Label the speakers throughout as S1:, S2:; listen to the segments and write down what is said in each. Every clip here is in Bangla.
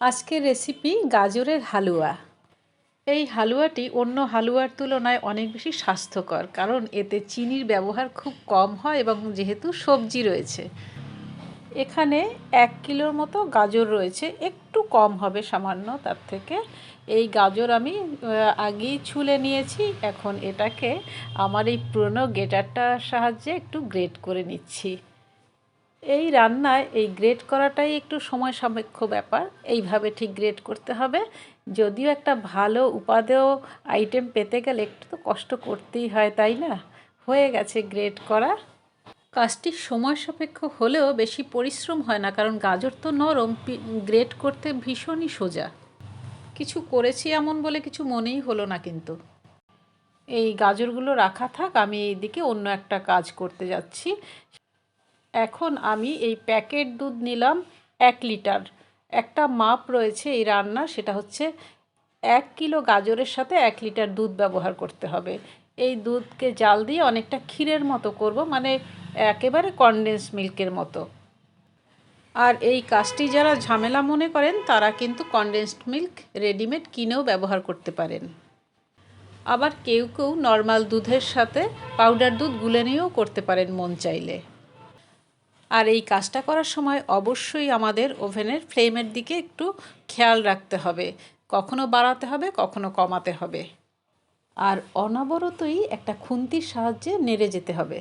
S1: আজকের রেসিপি গাজরের হালুয়া। এই হালুয়াটি অন্য হালুয়ার তুলনায় অনেক বেশি স্বাস্থ্যকর, কারণ এতে চিনির ব্যবহার খুব কম হয় এবং যেহেতু সবজি রয়েছে। এখানে এক কিলোর মতো গাজর রয়েছে, একটু কম হবে সামান্য, তার থেকে এই গাজর আমি আগেই ছুলে নিয়েছি, এখন এটাকে আমার এই পুরনো গেটারটার সাহায্যে একটু গ্রেট করে নিচ্ছি। এই রান্নায় এই গ্রেট করাটাই একটু সময় সাপেক্ষ ব্যাপার। এইভাবে ঠিক গ্রেট করতে হবে। যদিও একটা ভালো উপাদেয় আইটেম পেতে গেলে একটু তো কষ্ট করতেই হয়, তাই না? হয়ে গেছে গ্রেট করা। কাজটি সময় সাপেক্ষ হলেও বেশি পরিশ্রম হয় না, কারণ গাজর তো নরম গ্রেট করতে ভীষণই সোজা। কিছু করেছি এমন বলে কিছু মনেই হলো না কিন্তু। এই গাজরগুলো রাখা থাক, আমি এইদিকে অন্য একটা কাজ করতে যাচ্ছি। এখন আমি এই প্যাকেট দুধ নিলাম এক লিটার। একটা মাপ রয়েছে এই রান্না, সেটা হচ্ছে এক কিলো গাজরের সাথে এক লিটার দুধ ব্যবহার করতে হবে। এই দুধকে জাল দিয়ে অনেকটা ক্ষীরের মতো করব মানে একেবারে কনডেন্স মিল্কের মতো। আর এই কাজটি যারা ঝামেলা মনে করেন, তারা কিন্তু কনডেন্সড মিল্ক রেডিমেড কিনেও ব্যবহার করতে পারেন। আবার কেউ কেউ নর্মাল দুধের সাথে পাউডার দুধ গুলে নিয়েও করতে পারেন মন চাইলে। আর এই কাজটা করার সময় অবশ্যই আমাদের ওভেনের ফ্লেমের দিকে একটু খেয়াল রাখতে হবে। কখনো বাড়াতে হবে, কখনো কমাতে হবে। আর অনবরতই একটা খুন্তির সাহায্যে নেড়ে যেতে হবে।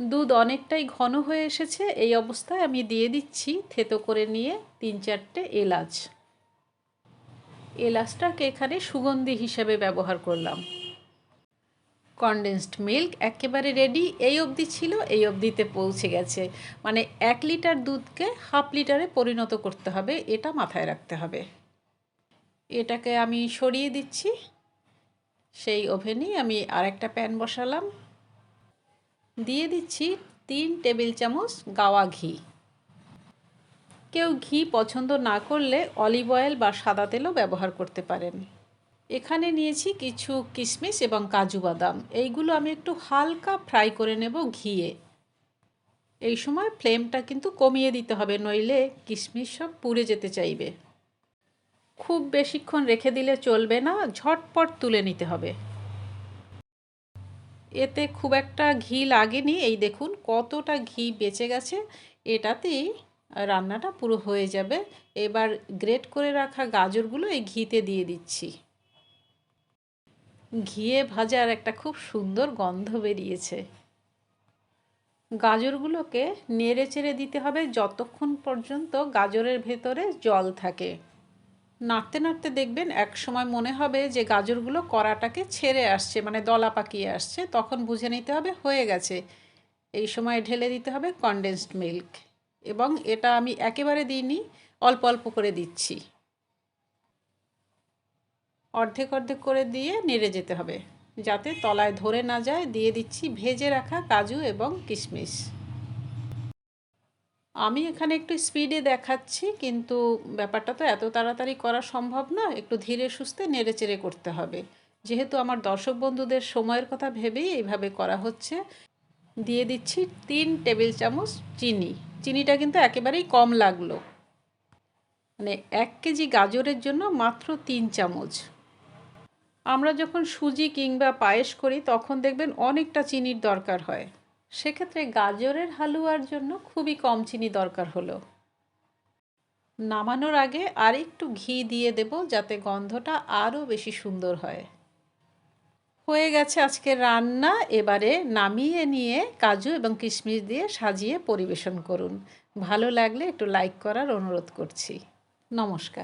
S1: দুধ অনেকটাই ঘন হয়ে এসেছে, এই অবস্থায় আমি দিয়ে দিচ্ছি থেতো করে নিয়ে তিন চারটে এলাচ। এলাচটাকে এখানে সুগন্ধি হিসেবে ব্যবহার করলাম। কনডেন্সড মিল্ক একেবারে রেডি এই অবধি ছিল, এই অবধিতে পৌঁছে গেছে। মানে এক লিটার দুধকে হাফ লিটারে পরিণত করতে হবে, এটা মাথায় রাখতে হবে। এটাকে আমি সরিয়ে দিচ্ছি, সেই ওভেনেই আমি আরেকটা প্যান বসালাম। দিয়ে দিচ্ছি তিন টেবিল চামচ গাওয়া ঘি। কেউ ঘি পছন্দ না করলে অলিভ অয়েল বা সাদা তেলও ব্যবহার করতে পারেন। এখানে নিয়েছি কিছু কিশমিশ এবং কাজু বাদাম। এইগুলো আমি একটু হালকা ফ্রাই করে নেব ঘিয়ে। এই সময় ফ্লেমটা কিন্তু কমিয়ে দিতে হবে, নইলে কিশমিশ সব পুড়ে যেতে চাইবে। খুব বেশিক্ষণ রেখে দিলে চলবে না, ঝটপট তুলে নিতে হবে। এতে খুব একটা ঘি লাগেনি। এই দেখুন কতটা ঘি বেঁচে গেছে। এটাতেই রান্নাটা পুরো হয়ে যাবে। এবার গ্রেট করে রাখা গাজরগুলো এই ঘিতে দিয়ে দিচ্ছি। ঘিয়ে ভাজার একটা খুব সুন্দর গন্ধ বেরিয়েছে। গাজরগুলোকে নেড়ে চেড়ে দিতে হবে যতক্ষণ পর্যন্ত গাজরের ভেতরে জল থাকে। নাড়তে নাড়তে দেখবেন এক সময় মনে হবে যে গাজরগুলো কড়াটাকে ছেড়ে আসছে মানে দলা পাকিয়ে আসছে, তখন বুঝে নিতে হবে হয়ে গেছে। এই সময় ঢেলে দিতে হবে কনডেন্সড মিল্ক এবং এটা আমি একেবারে দিইনি, অল্প অল্প করে দিচ্ছি। অর্ধেক অর্ধেক করে দিয়ে নেড়ে যেতে হবে। যাতে তলায় ধরে না যায়, দিয়ে দিচ্ছি ভেজে রাখা কাজু এবং কিশমিশ। আমি এখানে একটু স্পিডে দেখাচ্ছি, কিন্তু ব্যাপারটা তো এত তাড়াতাড়ি করা সম্ভব না, একটু ধীরে সুস্থে নেড়ে চেড়ে করতে হবে। যেহেতু আমার দর্শক বন্ধুদের সময়ের কথা ভেবেই এইভাবে করা হচ্ছে, দিয়ে দিচ্ছি তিন টেবিল চামচ চিনি। চিনিটা কিন্তু একেবারেই কম লাগল। মানে এক কেজি গাজরের জন্য মাত্র তিন চামচ। আমরা যখন সুজি কিংবা পায়েস করি, তখন দেখবেন অনেকটা চিনির দরকার হয়। সেক্ষেত্রে গাজরের হালুয়ার জন্য খুবই কম চিনি দরকার হলো। নামানোর আগে আর একটু ঘি দিয়ে দেব যাতে গন্ধটা আরও বেশি সুন্দর হয়। হয়ে গেছে আজকে রান্না। এবারে নামিয়ে নিয়ে কাজু এবং কিশমিশ দিয়ে সাজিয়ে পরিবেশন করুন। ভালো লাগলে একটু লাইক করার অনুরোধ করছি। নমস্কার।